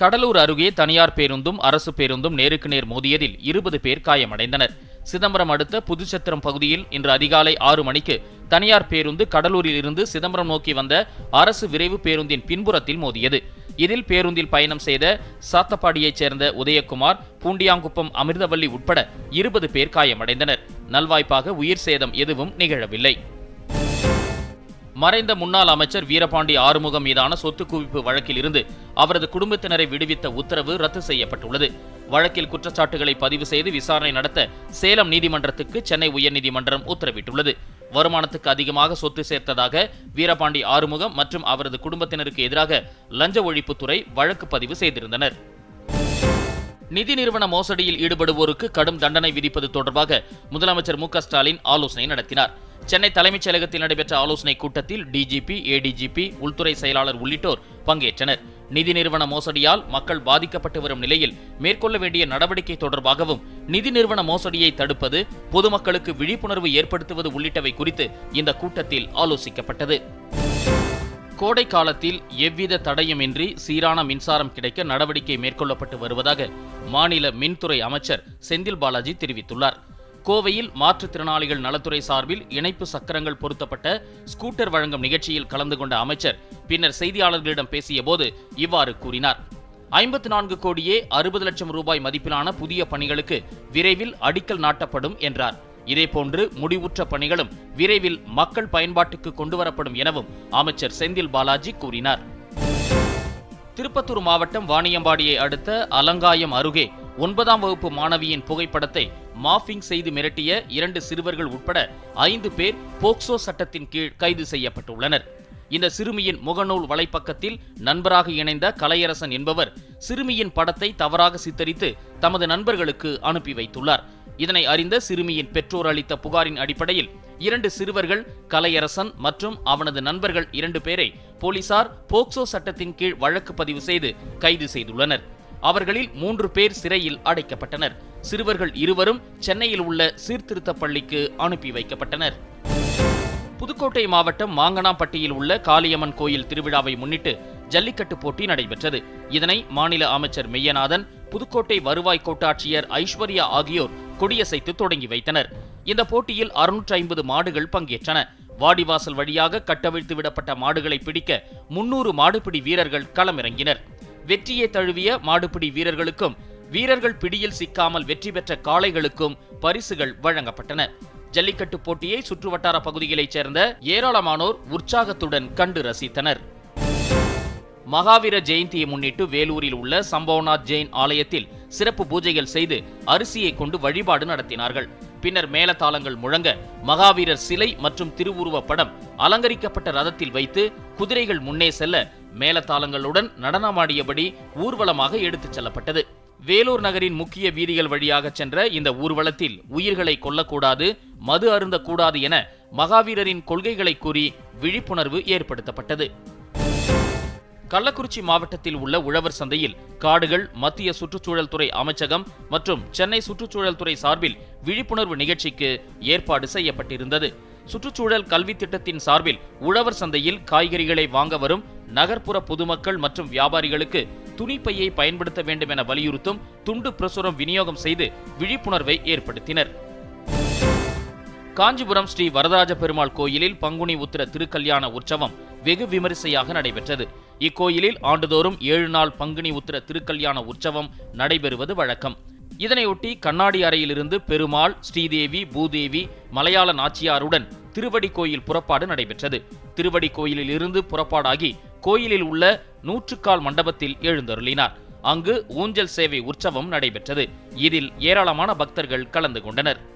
கடலூர் அருகே தனியார் பேருந்தும் அரசு பேருந்தும் நேருக்கு நேர் மோதியதில் இருபது பேர் காயமடைந்தனர். சிதம்பரம் அடுத்த புதுச்சத்திரம் பகுதியில் இன்று அதிகாலை ஆறு மணிக்கு தனியார் பேருந்து கடலூரில் இருந்து சிதம்பரம் நோக்கி வந்த அரசு விரைவு பேருந்தின் பின்புறத்தில் மோதியது. இதில் பேருந்தில் பயணம் செய்த சாத்தப்பாடியைச் சேர்ந்த உதயகுமார் பூண்டியாங்குப்பம் அமிர்தவல்லி உட்பட இருபது பேர் காயமடைந்தனர். நல்வாய்ப்பாக உயிர் சேதம் எதுவும் நிகழவில்லை. மறைந்த முன்னாள் அமைச்சர் வீரபாண்டி ஆறுமுகம் மீதான சொத்து குவிப்பு வழக்கில் இருந்து அவரது குடும்பத்தினரை விடுவித்த உத்தரவு ரத்து செய்யப்பட்டுள்ளது. வழக்கில் குற்றச்சாட்டுகளை பதிவு செய்து விசாரணை நடத்த சேலம் நீதிமன்றத்துக்கு சென்னை உயர்நீதிமன்றம் உத்தரவிட்டுள்ளது. வருமானத்துக்கு அதிகமாக சொத்து சேர்த்ததாக வீரபாண்டி ஆறுமுகம் மற்றும் அவரது குடும்பத்தினருக்கு எதிராக லஞ்ச ஒழிப்புத்துறை வழக்கு பதிவு செய்திருந்தனர். நிதி நிறுவன மோசடியில் ஈடுபடுவோருக்கு கடும் தண்டனை விதிப்பது தொடர்பாக முதலமைச்சர் மு ஸ்டாலின் ஆலோசனை நடத்தினார். சென்னை தலைமைச் செயலகத்தில் நடைபெற்ற ஆலோசனைக் கூட்டத்தில் டிஜிபி ஏடிஜிபி உள்துறை செயலாளர் உள்ளிட்டோர் பங்கேற்றனர். நிதி நிறுவன மோசடியால் மக்கள் பாதிக்கப்பட்டு வரும் நிலையில் மேற்கொள்ள வேண்டிய நடவடிக்கை தொடர்பாகவும் நிதி நிறுவன மோசடியை தடுப்பது பொதுமக்களுக்கு விழிப்புணர்வு ஏற்படுத்துவது உள்ளிட்டவை குறித்து இந்த கூட்டத்தில் ஆலோசிக்கப்பட்டது. கோடை காலத்தில் எவ்வித தடையுமின்றி சீரான மின்சாரம் கிடைக்க நடவடிக்கை மேற்கொள்ளப்பட்டு வருவதாக மாநில மின்துறை அமைச்சர் செந்தில் பாலாஜி தெரிவித்துள்ளார். கோவையில் மாற்றுத்திறனாளிகள் நலத்துறை சார்பில் இணைப்பு சக்கரங்கள் பொருத்தப்பட்ட ஸ்கூட்டர் வழங்கும் நிகழ்ச்சியில் கலந்து கொண்ட அமைச்சர் பின்னர் செய்தியாளர்களிடம் பேசியபோது இவ்வாறு கூறினார். ஐம்பத்து நான்கு கோடியே அறுபது லட்சம் ரூபாய் மதிப்பிலான புதிய பணிகளுக்கு விரைவில் அடிக்கல் நாட்டப்படும் என்றார். இதேபோன்று முடிவுற்ற பணிகளும் விரைவில் மக்கள் பயன்பாட்டுக்கு கொண்டுவரப்படும் எனவும் அமைச்சர் செந்தில் பாலாஜி கூறினார். திருப்பத்தூர் மாவட்டம் வாணியம்பாடியை அடுத்த அலங்காயம் அருகே ஒன்பதாம் வகுப்பு மாணவியின் புகைப்படத்தை மாஃபிங் செய்து மிரட்டிய இரண்டு சிறுவர்கள் உட்பட ஐந்து பேர் போக்சோ சட்டத்தின் கீழ் கைது செய்யப்பட்டுள்ளனர். இந்த சிறுமியின் முகநூல் வலைப்பக்கத்தில் நண்பராக இணைந்த கலையரசன் என்பவர் சிறுமியின் படத்தை தவறாக சித்தரித்து தமது நண்பர்களுக்கு அனுப்பி வைத்துள்ளார். இதனை அறிந்த சிறுமியின் பெற்றோர் அளித்த புகாரின் அடிப்படையில் இரண்டு சிறுவர்கள் கலையரசன் மற்றும் அவனது நண்பர்கள் இரண்டு பேரை போலீசார் போக்சோ சட்டத்தின் கீழ் வழக்கு பதிவு செய்து கைது செய்துள்ளனர். அவர்களில் மூன்று பேர் சிறையில் அடைக்கப்பட்டனர். சிறுவர்கள் இருவரும் சென்னையில் உள்ள சீர்திருத்த பள்ளிக்கு அனுப்பி வைக்கப்பட்டனர். புதுக்கோட்டை மாவட்டம் மாங்கனாம்பட்டியில் உள்ள காளியம்மன் கோயில் திருவிழாவை முன்னிட்டு ஜல்லிக்கட்டு போட்டி நடைபெற்றது. இதனை மாநில அமைச்சர் மெய்யநாதன் புதுக்கோட்டை வருவாய் கோட்டாட்சியர் ஐஸ்வர்யா ஆகியோர் கொடியசைத்து தொடங்கி வைத்தனர். இந்த போட்டியில் அறுநூற்றி ஐம்பது மாடுகள் பங்கேற்றன. வாடிவாசல் வழியாக கட்டவிழ்த்து விடப்பட்ட மாடுகளை பிடிக்க முன்னூறு மாடுபிடி வீரர்கள் களமிறங்கினர். வெற்றியை தழுவிய மாடுபிடி வீரர்களுக்கும் வீரர்கள் பிடியில் சிக்காமல் வெற்றி பெற்ற காளைகளுக்கும் பரிசுகள் வழங்கப்பட்டன. ஜல்லிக்கட்டு போட்டியை சுற்றுவட்டார பகுதிகளைச் சேர்ந்த ஏராளமானோர் உற்சாகத்துடன் கண்டு ரசித்தனர். மகாவீர ஜெயந்தியை முன்னிட்டு வேலூரில் உள்ள சம்பவநாத் ஜெயின் ஆலயத்தில் சிறப்பு பூஜைகள் செய்து அரிசியை கொண்டு வழிபாடு நடத்தினார்கள். பின்னர் மேலதாளங்கள் முழங்க மகாவீரர் சிலை மற்றும் திருவுருவ படம் அலங்கரிக்கப்பட்ட ரதத்தில் வைத்து குதிரைகள் முன்னே செல்ல மேலதாளங்களுடன் நடனமாடியபடி ஊர்வலமாக எடுத்துச் செல்லப்பட்டது. வேலூர் நகரின் முக்கிய வீதிகள் வழியாக சென்ற இந்த ஊர்வலத்தில் உயிர்களை கொல்லக்கூடாது மது அருந்தக்கூடாது என மகாவீரரின் கொள்கைகளை கூறி விழிப்புணர்வு ஏற்படுத்தப்பட்டது. கள்ளக்குறிச்சி மாவட்டத்தில் உள்ள உழவர் சந்தையில் காடுகள் மத்திய சுற்றுச்சூழல் துறை அமைச்சகம் மற்றும் சென்னை சுற்றுச்சூழல் துறை சார்பில் விழிப்புணர்வு நிகழ்ச்சிக்கு ஏற்பாடு செய்யப்பட்டிருந்தது. சுற்றுச்சூழல் கல்வி திட்டத்தின் சார்பில் உழவர் சந்தையில் காய்கறிகளை வாங்க வரும் நகர்ப்புற பொதுமக்கள் மற்றும் வியாபாரிகளுக்கு துணிப்பையை பயன்படுத்த வேண்டும் என வலியுறுத்தும் துண்டு பிரசுரம் விநியோகம் செய்து விழிப்புணர்வை ஏற்படுத்தினர். காஞ்சிபுரம் ஸ்ரீ வரதராஜ பெருமாள் கோயிலில் பங்குனி உத்திர திருக்கல்யாண உற்சவம் வெகு விமரிசையாக நடைபெற்றது. இக்கோயிலில் ஆண்டுதோறும் ஏழு நாள் பங்குனி உத்திர திருக்கல்யாண உற்சவம் நடைபெறுவது வழக்கம். இதனையொட்டி கண்ணாடி அறையிலிருந்து பெருமாள் ஸ்ரீதேவி பூதேவி மலையாள நாச்சியாருடன் திருவடி கோயில் புறப்பாடு நடைபெற்றது. திருவடி கோயிலில் இருந்து புறப்பாடாகி கோயிலில் உள்ள நூற்றுக்கால் மண்டபத்தில் எழுந்தருளினார். அங்கு ஊஞ்சல் சேவை உற்சவம் நடைபெற்றது. இதில் ஏராளமான பக்தர்கள் கலந்து கொண்டனர்.